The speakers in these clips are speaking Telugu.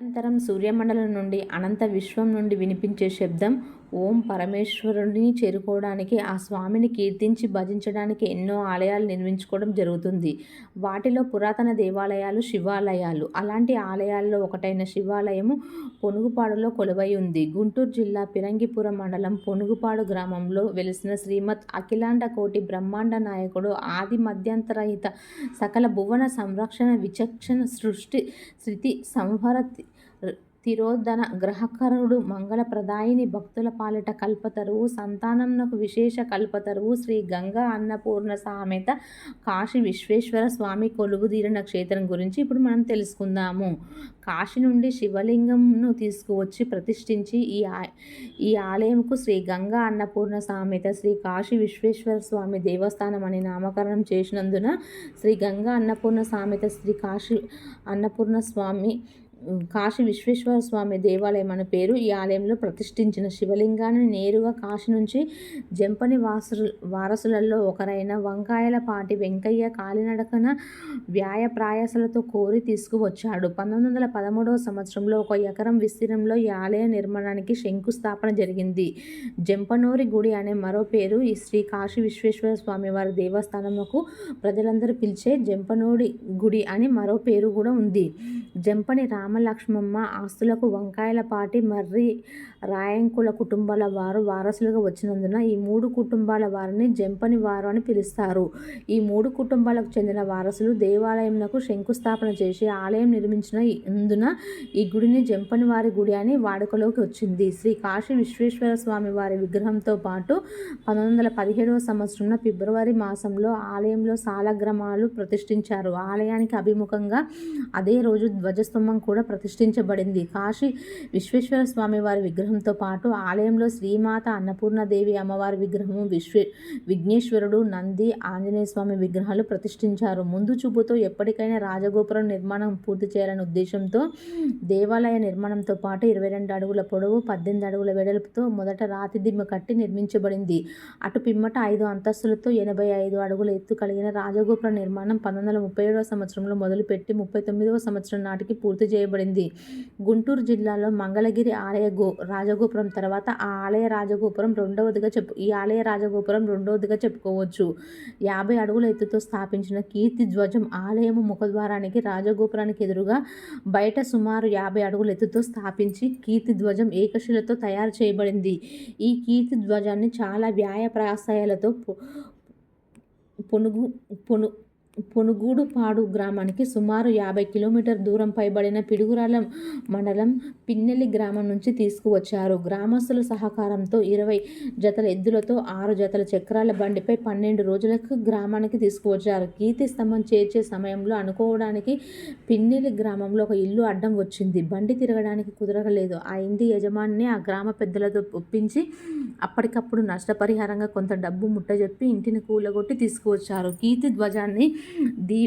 అనంతరం సూర్యమండలం నుండి అనంత విశ్వం నుండి వినిపించే శబ్దం ఓం పరమేశ్వరుని చేరుకోవడానికి ఆ స్వామిని కీర్తించి భజించడానికి ఎన్నో ఆలయాలు నిర్మించుకోవడం జరుగుతుంది. వాటిలో పురాతన దేవాలయాలు శివాలయాలు. అలాంటి ఆలయాల్లో ఒకటైన శివాలయము పొనుగుపాడులో కొలువై ఉంది. గుంటూరు జిల్లా పిరంగిపురం మండలం పొనుగుపాడు గ్రామంలో వెలిసిన శ్రీమత్ అఖిలాండ కోటి బ్రహ్మాండ నాయకుడు ఆది మధ్యంతరహిత సకల భువన సంరక్షణ విచక్షణ సృష్టి శృతి సంహర తిరోధన గ్రహకరుడు మంగళప్రదాయిని భక్తుల పాలిట కల్పతరువు సంతానంనకు విశేష కల్పతరువు శ్రీ గంగా అన్నపూర్ణ సామెత కాశీ విశ్వేశ్వర స్వామి కొలుగుదీరిన క్షేత్రం గురించి ఇప్పుడు మనం తెలుసుకుందాము. కాశీ నుండి శివలింగంను తీసుకువచ్చి ప్రతిష్ఠించి ఈ ఈ ఆలయంకు శ్రీ గంగా అన్నపూర్ణ సామెత శ్రీ కాశీ విశ్వేశ్వర స్వామి దేవస్థానం అని నామకరణం చేసినందున శ్రీ గంగా అన్నపూర్ణ సామెత శ్రీ కాశీ అన్నపూర్ణ స్వామి కాశీ విశ్వేశ్వర స్వామి దేవాలయం అనే పేరు ఈ ఆలయంలో ప్రతిష్ఠించిన శివలింగాన్ని నేరుగా కాశీ నుంచి జంపని వాసు వారసులలో ఒకరైన వంకాయలపాటి వెంకయ్య కాలినడకన వ్యాయ ప్రయాసలతో కోరి తీసుకువచ్చాడు. పంతొమ్మిది వందల పదమూడవ సంవత్సరంలో ఒక ఎకరం విస్తీర్ణంలో ఈ ఆలయ నిర్మాణానికి శంకుస్థాపన జరిగింది. జంపనూరి గుడి అనే మరో పేరు ఈ శ్రీ కాశీ విశ్వేశ్వర స్వామి వారి దేవస్థానముకు ప్రజలందరూ పిలిచే జంపనూడి గుడి అని మరో పేరు కూడా ఉంది. జంపని రామ రామలక్ష్మమ్మ ఆస్తులకు వంకాయలపాటి మర్రి రాయంకుల కుటుంబాల వారు వారసులుగా వచ్చినందున ఈ మూడు కుటుంబాల వారిని జంపని వారు అని పిలుస్తారు. ఈ మూడు కుటుంబాలకు చెందిన వారసులు దేవాలయంకు శంకుస్థాపన చేసి ఆలయం నిర్మించిన ఇందున ఈ గుడిని జంపని వారి గుడి అని వాడుకలోకి వచ్చింది. శ్రీ కాశీ విశ్వేశ్వర స్వామి వారి విగ్రహంతో పాటు పంతొమ్మిది వందల పదిహేడవ సంవత్సరంలో ఫిబ్రవరి మాసంలో ఆలయంలో సాలగ్రామాలు ప్రతిష్ఠించారు. ఆలయానికి అభిముఖంగా అదే రోజు ధ్వజస్తంభం కూడా కూడా ప్రతిష్ఠించబడింది. కాశీ విశ్వేశ్వర స్వామి వారి విగ్రహంతో పాటు ఆలయంలో శ్రీమాత అన్నపూర్ణదేవి అమ్మవారి విగ్రహము విశ్వే విఘ్నేశ్వరుడు నంది ఆంజనేయ స్వామి విగ్రహాలు ప్రతిష్ఠించారు. ముందు చూపుతో ఎప్పటికైనా రాజగోపురం నిర్మాణం పూర్తి చేయాలనే ఉద్దేశంతో దేవాలయ నిర్మాణంతో పాటు ఇరవై రెండు అడుగుల పొడవు పద్దెనిమిది అడుగుల వెడల్పుతో మొదట రాతి దిమ్మ కట్టి నిర్మించబడింది. అటు పిమ్మట ఐదు అంతస్తులతో ఎనభై ఐదు అడుగుల ఎత్తు కలిగిన రాజగోపురం నిర్మాణం పంతొమ్మిది వందల ముప్పై ఏడవ సంవత్సరంలో మొదలుపెట్టి ముప్పై తొమ్మిదవ సంవత్సరం నాటికి పూర్తి చేయ చేయబడింది. గుంటూరు జిల్లాలో మంగళగిరి ఆలయ గో రాజగోపురం తర్వాత ఆ ఆలయ రాజగోపురం రెండవదిగా చెప్పు ఈ ఆలయ రాజగోపురం రెండవదిగా చెప్పుకోవచ్చు. యాభై అడుగుల ఎత్తుతో స్థాపించిన కీర్తి ధ్వజం ఆలయము ముఖద్వారానికి రాజగోపురానికి ఎదురుగా బయట సుమారు యాభై అడుగుల ఎత్తుతో స్థాపించి కీర్తి ధ్వజం ఏకశిలతో తయారు చేయబడింది. ఈ కీర్తి ధ్వజాన్ని చాలా వ్యాయ ప్రయాసాయాలతో పొనుగు పొను పొనుగూడుపాడు గ్రామానికి సుమారు యాభై కిలోమీటర్ దూరం పైబడిన పిడుగురాల మండలం పిన్నెల్లి గ్రామం నుంచి తీసుకువచ్చారు. గ్రామస్తుల సహకారంతో ఇరవై జతల ఎద్దులతో ఆరు జతల చక్రాల బండిపై పన్నెండు రోజులకు గ్రామానికి తీసుకువచ్చారు. కీర్తి స్తంభం చేర్చే సమయంలో అనుకోవడానికి పిన్నెల్లి గ్రామంలో ఒక ఇల్లు అడ్డం వచ్చింది. బండి తిరగడానికి కుదరగలేదు ఆ ఇంటి యజమానిని ఆ గ్రామ పెద్దలతో ఒప్పించి అప్పటికప్పుడు నష్టపరిహారంగా కొంత డబ్బు ముట్టజెప్పి ఇంటిని కూలగొట్టి తీసుకువచ్చారు. కీర్తి ధ్వజాన్ని దీ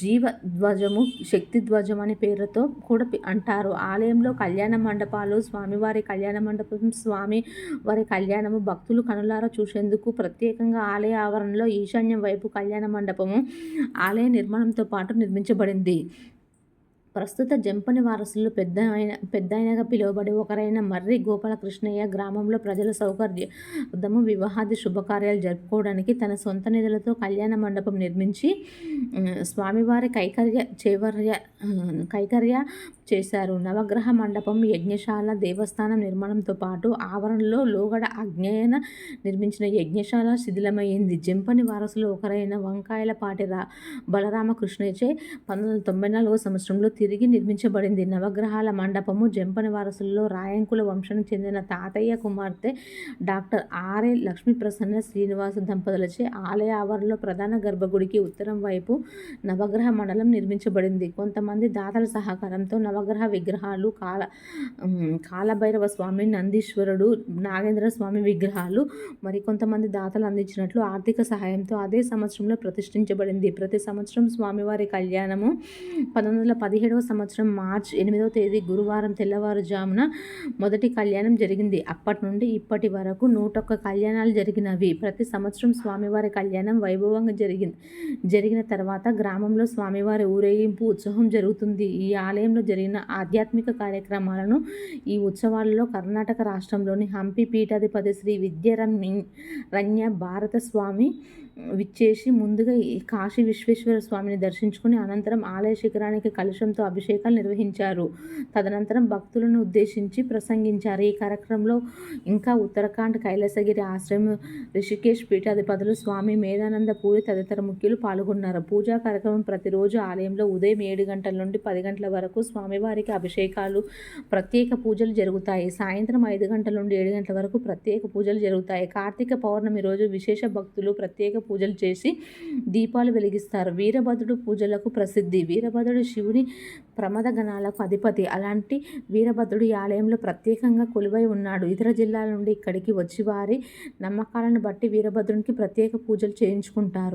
జీవ ధ్వజము శక్తి ధ్వజం అనే పేరుతో కూడా అంటారు. ఆలయంలో కళ్యాణ మండపాలు స్వామివారి కళ్యాణ మండపం స్వామి వారి కళ్యాణము భక్తులు కనులారా చూసేందుకు ప్రత్యేకంగా ఆలయ ఆవరణలో ఈశాన్యం వైపు కళ్యాణ మండపము ఆలయ నిర్మాణంతో పాటు నిర్మించబడింది. ప్రస్తుత జంపని వారసులు పెద్ద ఆయన పెద్ద అయినగా పిలువబడి ఒకరైన మర్రి గోపాలకృష్ణయ్య గ్రామంలో ప్రజల సౌకర్యము వివాహాది శుభకార్యాలు జరుపుకోవడానికి తన సొంత నిధులతో కళ్యాణ మండపం నిర్మించి స్వామివారి కైకర్య చేవర్య కైకర్య చేశారు. నవగ్రహ మండపం యజ్ఞశాల దేవస్థానం నిర్మాణంతో పాటు ఆవరణలో లోగడ అజ్ఞాయన నిర్మించిన యజ్ఞశాల శిథిలమైంది జంపని వారసులు ఒకరైన వంకాయలపాటి రా బలరామకృష్ణచే పంతొమ్మిది వందల తొంభై నాలుగో సంవత్సరంలో తిరిగి నిర్మించబడింది. నవగ్రహాల మండపము జంపని వారసుల్లో రాయంకుల వంశానికి చెందిన తాతయ్య కుమార్తె doctor R A Lakshmiprasanna Srinivasa దంపతులచే ఆలయ ఆవరణలో ప్రధాన గర్భగుడికి ఉత్తరం వైపు నవగ్రహ మండలం నిర్మించబడింది. కొంతమంది దాతల సహకారంతో నవగ్రహ విగ్రహాలు కాల కాలభైరవ స్వామి నందీశ్వరుడు నాగేంద్ర స్వామి విగ్రహాలు మరి కొంతమంది దాతలు అందించినట్లు ఆర్థిక సహాయంతో అదే సంవత్సరంలో ప్రతిష్ఠించబడింది. ప్రతి సంవత్సరం స్వామివారి కళ్యాణము పంతొమ్మిది వందల పదిహేడవ సంవత్సరం మార్చ్ ఎనిమిదవ తేదీ గురువారం తెల్లవారుజామున మొదటి కళ్యాణం జరిగింది. అప్పటి నుండి ఇప్పటి వరకు నూటొక్క కళ్యాణాలు జరిగినవి. ప్రతి సంవత్సరం స్వామివారి కళ్యాణం వైభవంగా జరిగింది జరిగిన తర్వాత గ్రామంలో స్వామివారి ఊరేగింపు ఉత్సవం జరుగుతుంది. ఈ ఆలయంలో జరిగిన కూడిన ఆధ్యాత్మిక కార్యక్రమాలను ఈ ఉత్సవాలలో కర్ణాటక రాష్ట్రంలోని హంపి పీఠాధిపతి శ్రీ విద్యారణ్య భారత స్వామి విచ్చేసి ముందుగా కాశీ విశ్వేశ్వర స్వామిని దర్శించుకుని అనంతరం ఆలయ శిఖరానికి కలుషంతో అభిషేకాలు నిర్వహించారు. తదనంతరం భక్తులను ఉద్దేశించి ప్రసంగించారు. ఈ కార్యక్రమంలో ఇంకా ఉత్తరాఖండ్ కైలాసగిరి ఆశ్రమం రిషికేష్ పీఠాధిపతులు స్వామి మేధానంద పూరి తదితర ముఖ్యులు పాల్గొన్నారు. పూజా కార్యక్రమం ప్రతిరోజు ఆలయంలో ఉదయం ఏడు గంటల నుండి పది గంటల వరకు స్వామివారికి అభిషేకాలు ప్రత్యేక పూజలు జరుగుతాయి. సాయంత్రం ఐదు గంటల నుండి ఏడు గంటల వరకు ప్రత్యేక పూజలు జరుగుతాయి. కార్తీక పౌర్ణమి రోజు విశేష భక్తులు ప్రత్యేక పూజలు చేసి దీపాలు వెలిగిస్తారు. వీరభద్రుడు పూజలకు ప్రసిద్ధి. వీరభద్రుడు శివుని ప్రమద గణాలకు అధిపతి. అలాంటి వీరభద్రుడు ఈ ఆలయంలో ప్రత్యేకంగా కొలువై ఉన్నాడు. ఇతర జిల్లాల నుండి ఇక్కడికి వచ్చి వారి నమ్మకాలను బట్టి వీరభద్రునికి ప్రత్యేక పూజలు చేయించుకుంటారు.